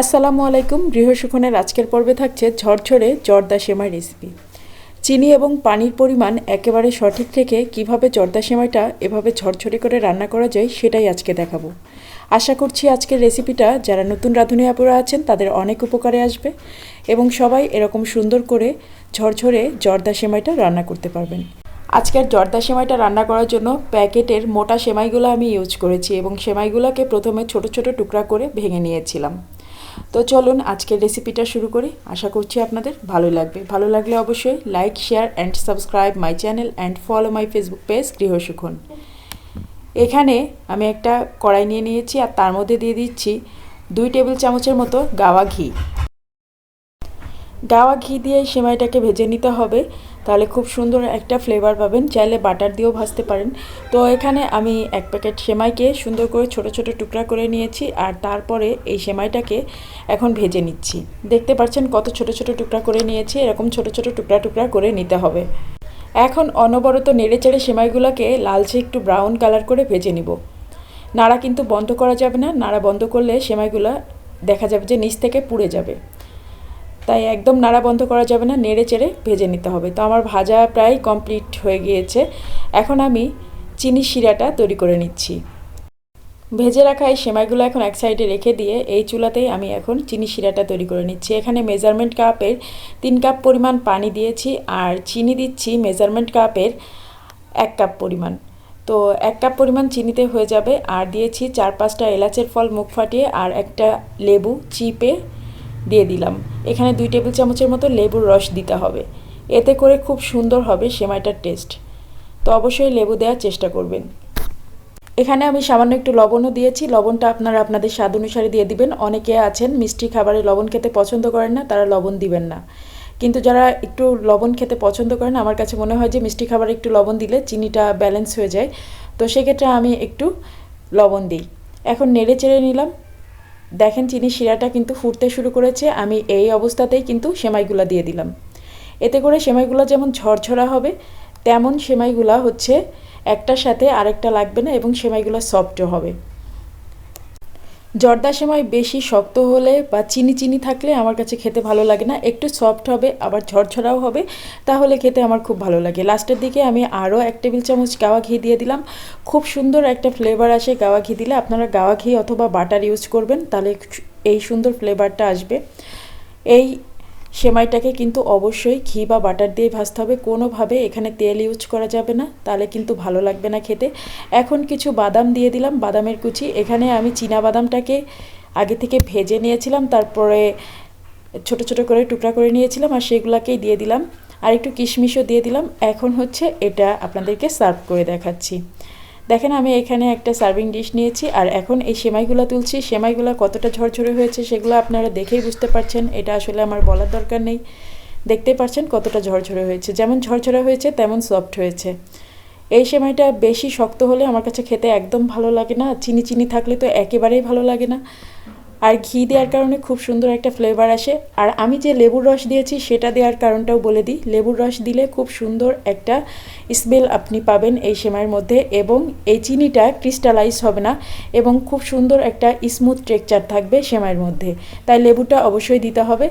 আসসালামু আলাইকুম। গৃহসুখনের আজকের পর্বে থাকছে ঝরঝরে জর্দা সেমাই রেসিপি চিনি এবং পানির পরিমাণ একেবারে সঠিক রেখে কীভাবে জর্দা সেমাইটা এভাবে ঝরঝরে করে রান্না করা যায় সেটাই আজকে দেখাবো। আশা করছি আজকের রেসিপিটা যারা নতুন রাঁধুনি আপুরা আছেন তাদের অনেক উপকারে আসবে এবং সবাই এরকম সুন্দর করে ঝরঝরে জর্দা সেমাইটা রান্না করতে পারবেন। আজকের জর্দা সেমাইটা রান্না করার জন্য প্যাকেটের মোটা সেমাইগুলো আমি ইউজ করেছি এবং সেমাইগুলোকে প্রথমে ছোট ছোট টুকরা করে ভেঙে নিয়েছিলাম। তো চলুন আজকের রেসিপিটা শুরু করি। আশা করছি আপনাদের ভালো লাগবে। ভালো লাগলে অবশ্যই like share and subscribe my channel and follow my Facebook page গৃহসুখন এখানে আমি একটা কড়াই নিয়ে নিয়েছি আর তার মধ্যে দিয়ে দিচ্ছি দুই টেবিল চামচের মতো গাওয়া ঘি। গাওয়া ঘি দিয়ে সেমাইটাকে ভেজে নিতে হবে। তাহলে খুব সুন্দর একটা ফ্লেভার পাবেন। চাইলে বাটার দিয়েও ভাজতে পারেন। তো এখানে আমি এক প্যাকেট সেমাইকে সুন্দর করে ছোট ছোট টুকরা করে নিয়েছি আর তারপরে এই সেমাইটাকে এখন ভেজে নিচ্ছি। দেখতে পাচ্ছেন কত ছোট ছোট টুকরা করে নিয়েছি, এরকম ছোট ছোট টুকরা টুকরা করে নিতে হবে। এখন অনবরত নেড়ে চেড়ে সেমাইগুলোকে লালচে একটু ব্রাউন কালার করে ভেজে নিব। নাড়া কিন্তু বন্ধ করা যাবে না। নাড়া বন্ধ করলে সেমাইগুলো দেখা যাবে যে নিচ থেকে পুড়ে যাবে। তাই একদম নাড়া বন্ধ করা যাবে না, নেড়ে চেড়ে ভেজে নিতে হবে। তো আমার ভাজা প্রায় কমপ্লিট হয়ে গিয়েছে। এখন আমি চিনি শিরাটা তৈরি করে নিচ্ছি। ভেজে রাখা এই সেমাইগুলো এখন এক সাইডে রেখে দিয়ে এই চুলাতেই আমি এখন চিনি শিরাটা তৈরি করে নিচ্ছি। এখানে মেজারমেন্ট কাপের তিন কাপ পরিমাণ পানি দিয়েছি আর চিনি দিচ্ছি মেজারমেন্ট কাপের এক কাপ পরিমাণ। তো এক কাপ পরিমাণ চিনিতে হয়ে যাবে আর দিয়েছি চার পাঁচটা এলাচের ফল মুখ ফাটিয়ে আর একটা লেবু চিপে দিয়ে দিলাম। এখানে দুই টেবিল চামচের মতো লেবুর রস দিতে হবে। এতে করে খুব সুন্দর হবে সেমাইটার টেস্ট। তো অবশ্যই লেবু দেওয়ার চেষ্টা করবেন। এখানে আমি সামান্য একটু লবণও দিয়েছি। লবণটা আপনারা আপনাদের স্বাদ অনুসারে দিয়ে দিবেন। অনেকে আছেন মিষ্টি খাবারে লবণ খেতে পছন্দ করেন না, তারা লবণ দিবেন না। কিন্তু যারা একটু লবণ খেতে পছন্দ করেন, আমার কাছে মনে হয় যে মিষ্টি খাবারে একটু লবণ দিলে চিনিটা ব্যালেন্স হয়ে যায়। তো সেক্ষেত্রে আমি একটু লবণ দিই। এখন নেড়ে চেড়ে নিলাম। দেখেন চিনি শিরাটা কিন্তু ফুটতে শুরু করেছে, আমি এই অবস্থাতেই কিন্তু সেমাইগুলো দিয়ে দিলাম। এতে করে সেমাইগুলো যেমন ঝরঝরা হবে, তেমন সেমাইগুলা হচ্ছে একটার সাথে আরেকটা লাগবে না এবং সেমাইগুলো সফটও হবে। জর্দা সময় বেশি শক্ত হলে বা চিনি চিনি থাকলে আমার কাছে খেতে ভালো লাগে না। একটু সফট হবে, আবার ঝরঝরাও হবে, তাহলে খেতে আমার খুব ভালো লাগে। লাস্টের দিকে আমি আরও এক টেবিল চামচ গাওয়া ঘি দিয়ে দিলাম। খুব সুন্দর একটা ফ্লেভার আসে গাওয়া ঘি দিলে। আপনারা গাওয়া ঘি অথবা বাটার ইউজ করবেন, তাহলে এই সুন্দর ফ্লেভারটা আসবে। এই সেমাইটাকে কিন্তু অবশ্যই ঘি বা বাটার দিয়ে ভাজতে হবে। কোনোভাবে এখানে তেল ইউজ করা যাবে না, তাহলে কিন্তু ভালো লাগবে না খেতে। এখন কিছু বাদাম দিয়ে দিলাম, বাদামের কুচি। এখানে আমি চীনা বাদামটাকে আগে থেকে ভেজে নিয়েছিলাম, তারপরে ছোট ছোট করে টুকরা করে নিয়েছিলাম আর সেগুলাকেই দিয়ে দিলাম। আর একটু কিশমিশও দিয়ে দিলাম। এখন হচ্ছে এটা আপনাদেরকে সার্ভ করে দেখাচ্ছি। দেখেন আমি এখানে একটা সার্ভিং ডিশ নিয়েছি, আর এখন এই সেমাইগুলো তুলছি। সেমাইগুলো কতটা ঝরঝরে হয়েছে সেগুলো আপনারা দেখেই বুঝতে পারছেন, এটা আসলে আমার বলার দরকার নেই। দেখতে পাচ্ছেন কতটা ঝরঝরে হয়েছে। যেমন ঝরঝরে হয়েছে, তেমন সফট হয়েছে। এই সেমাইটা বেশি শক্ত হলে আমার কাছে খেতে একদম ভালো লাগে না, চিনি চিনি থাকলে তো একেবারেই ভালো লাগে না। আর ঘি দেওয়ার কারণে খুব সুন্দর একটা ফ্লেভার আসে। আর আমি যে লেবুর রস দিয়েছি, সেটা দেওয়ার কারণটাও বলে দিই। লেবুর রস দিলে খুব সুন্দর একটা স্মেল আপনি পাবেন এই সেমাইয়ের মধ্যে এবং এই চিনিটা ক্রিস্টালাইজ হবে না এবং খুব সুন্দর একটা স্মুথ টেক্সচার থাকবে সেমাইয়ের মধ্যে। তাই লেবুটা অবশ্যই দিতে হবে।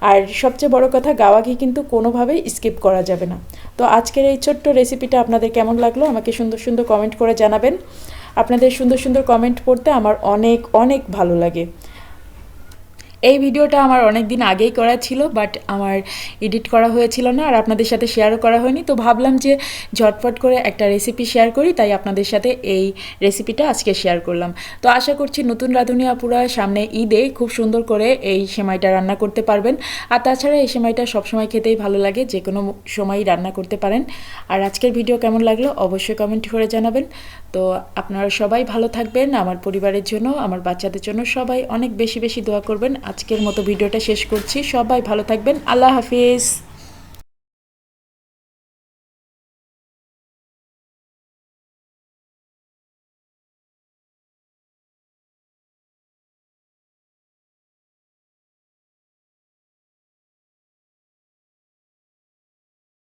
আর সবচেয়ে বড় কথা, গাওয়া ঘি কিন্তু কোনোভাবেই স্কিপ করা যাবে না। তো আজকের এই ছোট্ট রেসিপিটা আপনাদের কেমন লাগল, আমাকে সুন্দর সুন্দর কমেন্ট করে জানাবেন। আপনাদের সুন্দর সুন্দর কমেন্ট পড়তে আমার অনেক অনেক ভালো লাগে। এই ভিডিওটা আমার অনেক দিন আগেই করা ছিল বাট আমার এডিট করা হয়েছিল না, আর আপনাদের সাথে শেয়ারও করা হয়নি। তো ভাবলাম যে ঝটফট করে একটা রেসিপি শেয়ার করি, তাই আপনাদের সাথে এই রেসিপিটা আজকে শেয়ার করলাম। তো আশা করছি নতুন রাঁধুনি আপুরা সামনে ঈদে খুব সুন্দর করে এই সেমাইটা রান্না করতে পারবেন। আর তাছাড়া এই সেমাইটা সবসময় খেতেই ভালো লাগে, যে কোনো সময়ই রান্না করতে পারেন। আর আজকের ভিডিও কেমন লাগল অবশ্যই কমেন্ট করে জানাবেন। তো আপনারা সবাই ভালো থাকবেন, আমার পরিবারের জন্য, আমার বাচ্চাদের জন্য সবাই অনেক বেশি বেশি দোয়া করবেন। আজকের মতো ভিডিওটা শেষ করছি। সবাই ভালো থাকবেন। আল্লাহ হাফিজ।